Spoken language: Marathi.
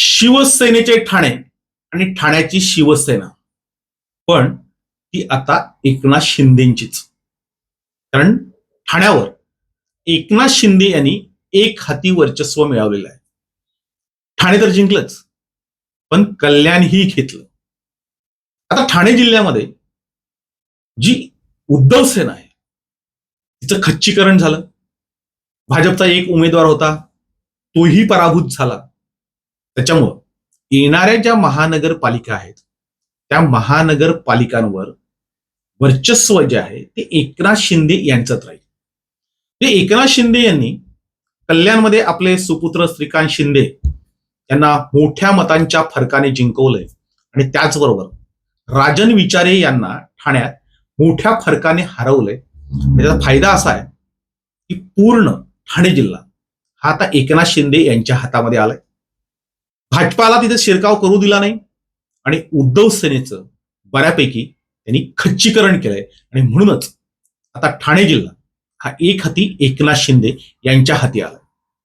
शिवसेनेचे ठाणे आणि ठाण्याची शिवसेना. पण ती आता एकनाथ शिंदेचीच. कारण ठाण्यावर एकनाथ शिंदे यांनी एक हाती वर्चस्व मिळवलेलं आहे. ठाणे तर जिंकलंच पण कल्याणही घेतलं. आता ठाणे जिल्ह्यामध्ये जी उद्धव सेना आहे तिचं खच्चीकरण झालं. भाजपचा एक उमेदवार होता तोही पराभूत झाला. त्याच्यामुळं येणाऱ्या ज्या महानगरपालिका आहेत त्या महानगरपालिकांवर वर्चस्व जे आहे ते एकनाथ शिंदे यांचंच राहील. ते एकनाथ शिंदे यांनी कल्याणमध्ये आपले सुपुत्र श्रीकांत शिंदे यांना मोठ्या मतांच्या फरकाने जिंकवलंय. आणि त्याचबरोबर राजन विचारे यांना ठाण्यात मोठ्या फरकाने हरवलंय. त्याचा फायदा असा आहे की पूर्ण ठाणे जिल्हा हा आता एकनाथ शिंदे यांच्या हातामध्ये आलाय. भाजपाला तिथे शिरकाव करू दिला नाही. आणि उद्धव सेनेचं बऱ्यापैकी त्यांनी खच्चीकरण केलंय. आणि म्हणूनच आता ठाणे जिल्हा हा एक हाती एकनाथ शिंदे यांच्या हाती आला